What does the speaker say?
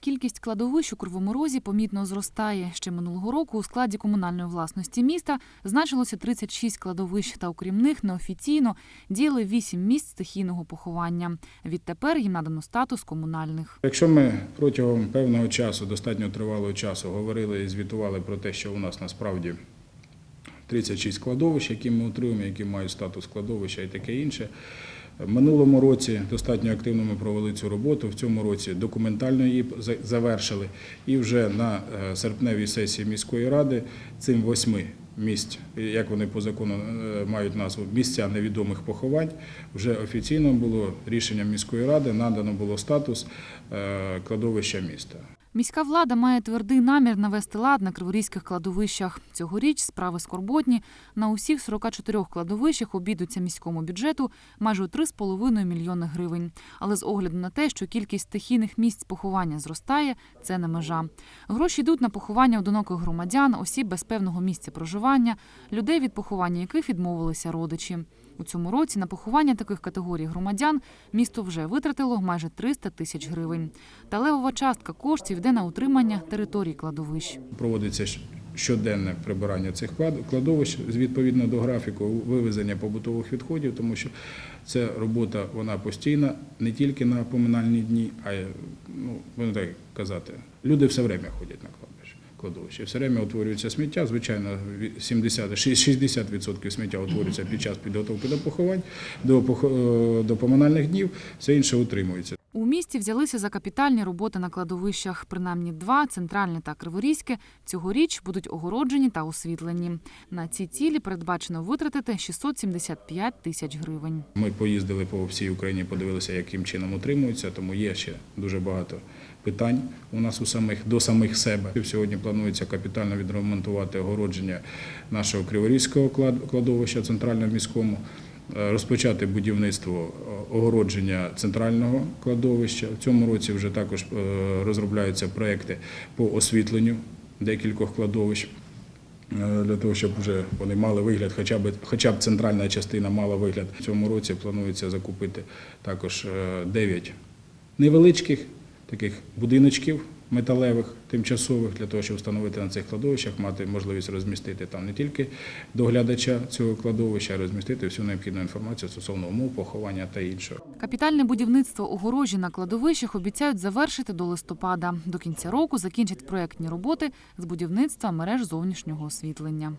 Кількість кладовищ у Кривому Розі помітно зростає. Ще минулого року у складі комунальної власності міста значилося 36 кладовищ, та окрім них неофіційно діяли 8 місць стихійного поховання. Відтепер їм надано статус комунальних. Якщо ми протягом певного часу, достатньо тривалого часу, говорили і звітували про те, що у нас насправді 36 складовищ, які ми утримуємо, які мають статус складовища і таке інше. Минулому році достатньо активно ми провели цю роботу. В цьому році документально її завершили. І вже на е, серпневій сесії міської ради цим восьми місць, як вони по закону е, мають назву місця невідомих поховань, вже офіційно було рішенням міської ради надано було статус е, кладовища міста. Міська влада має твердий намір навести лад на криворізьких кладовищах. Цьогоріч справи скорботні. На усіх 44 кладовищах обійдуться міському бюджету майже у 3,5 мільйони гривень. Але з огляду на те, що кількість стихійних місць поховання зростає, це не межа. Гроші йдуть на поховання одиноких громадян, осіб без певного місця проживання, людей від поховання яких відмовилися родичі. У цьому році на поховання таких категорій громадян місто вже витратило майже 300 тисяч гривень. Та левова частка коштів йде на утримання територій кладовищ. Проводиться щоденне прибирання цих кладовищ відповідно до графіку вивезення побутових відходів, тому що ця робота вона постійна не тільки на поминальні дні, а й, ну так казати, люди все время ходять на кладовище. Кладовище. Все время утворюється сміття. Звичайно, ві- 70, 60% сміття утворюється під час підготовки до поховань, до, е, до поминальних днів, все інше утримується. У місті взялися за капітальні роботи на кладовищах. Принаймні два центральне та криворізьке цьогоріч будуть огороджені та освітлені. На ці цілі передбачено витратити 675 тисяч гривень. Ми поїздили по всій Україні, подивилися, яким чином утримуються, тому є ще дуже багато питань у нас у самих до самих себе. Сьогодні планується капітально відремонтувати огородження нашого Криворізького клад- кладовища центрального міському. Е, Розпочати будівництво е, огородження центрального кладовища. В цьому році вже також е, розробляються проекти по освітленню декількох кладовищ. Для того, щоб вже вони мали вигляд, хоча б хоча б центральна частина мала вигляд. В цьому році планується закупити також 9 невеличких таких будиночків металевих, тимчасових, для того, щоб встановити на цих кладовищах, мати можливість розмістити там не тільки доглядача цього кладовища, а розмістити всю необхідну інформацію стосовно умов поховання та іншого. Капітальне будівництво огорожі на кладовищах обіцяють завершити до листопада. До кінця року закінчать проєктні роботи з будівництва мереж зовнішнього освітлення.